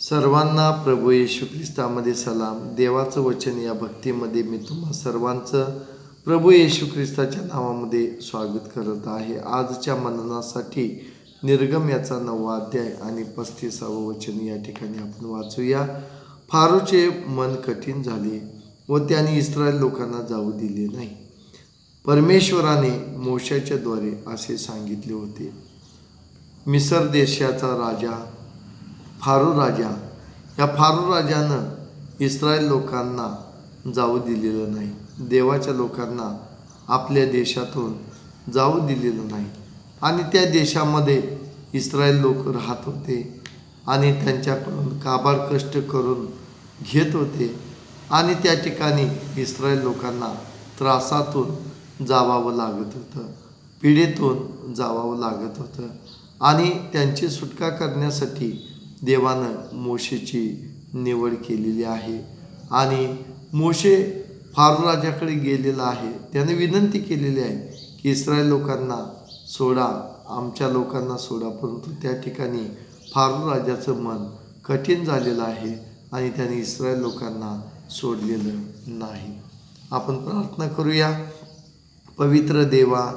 सर्वांना प्रभू येशू ख्रिस्तामध्ये सलाम. देवाचं वचन या भक्तीमध्ये मी तुम्हा सर्वांचं प्रभू येशू ख्रिस्ताच्या नावामध्ये स्वागत करत आहे. आजच्या मननासाठी निर्गम याचा नववा अध्याय आणि पस्तीसावं वचन या ठिकाणी आपण वाचूया. फारूचे मन कठीण झाले व त्याने इस्रायल लोकांना जाऊ दिले नाही. परमेश्वराने मोशाच्या द्वारे असे सांगितले होते मिसर देशाचा राजा फारू राजा. या फारू राजानं इस्रायल लोकांना जाऊ दिलेलं नाही. देवाच्या लोकांना आपल्या देशातून जाऊ दिलेलं नाही. आणि त्या देशामध्ये इस्रायल लोक राहत होते आणि त्यांच्याकडून काबाड कष्ट करून घेत होते. आणि त्या ठिकाणी इस्रायल लोकांना त्रासातून जावावं लागत होतं. पिढीतून जावावं लागत होतं. आणि त्यांची सुटका करण्यासाठी देवानं मोशेची निवड केलेली आहे. आणि मोशे फारू राजाकडे गेलेला आहे. त्याने विनंती केलेली आहे की इस्रायल लोकांना सोडा आमच्या लोकांना सोडा. परंतु त्या ठिकाणी फारू राजाचं मन कठीण झालेलं आहे आणि त्याने इस्रायल लोकांना सोडलेलं नाही. आपण प्रार्थना करूया. पवित्र देवा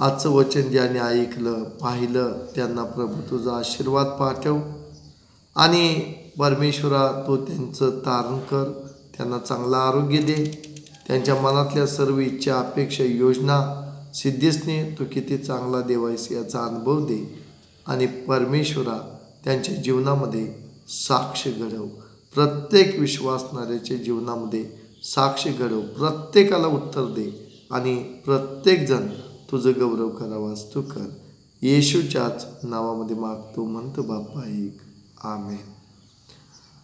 आजचं वचन ज्याने ऐकलं पाहिलं त्यांना प्रभू तुझा आशीर्वाद पाठव. आणि परमेश्वरा तो त्यांचं तारण कर त्यांना चांगलं आरोग्य दे. त्यांच्या मनातल्या सर्व इच्छा अपेक्षा योजना सिद्धीसने तू किती चांगला देवायस याचा अनुभव दे. आणि परमेश्वरा त्यांच्या जीवनामध्ये साक्ष घडव. प्रत्येक विश्वासणाऱ्याच्या जीवनामध्ये साक्ष घडव. प्रत्येकाला उत्तर दे आणि प्रत्येकजण तुझं गौरव करावास तू कर. येशूच्याच नावामध्ये मागतो म्हणतो बाप्पा एक. आमेन.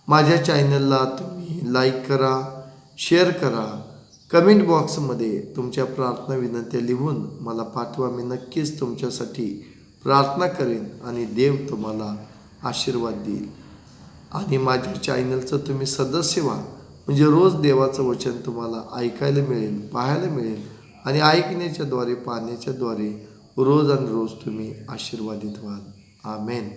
माझ्या चॅनलला तुम्ही लाईक करा शेअर करा. कमेंट बॉक्समध्ये तुमच्या प्रार्थना विनंत्या लिहून मला पाठवा. मी नक्कीच तुमच्यासाठी प्रार्थना करेन आणि देव तुम्हाला आशीर्वाद देईल. आणि माझ्या चॅनलचं तुम्ही सदस्य व्हा. म्हणजे रोज देवाचं वचन तुम्हाला ऐकायला मिळेल पाहायला मिळेल आणि ऐकण्याच्याद्वारे पाहण्याच्याद्वारे रोज आणि रोज तुम्ही आशीर्वादित व्हाल. आमेन.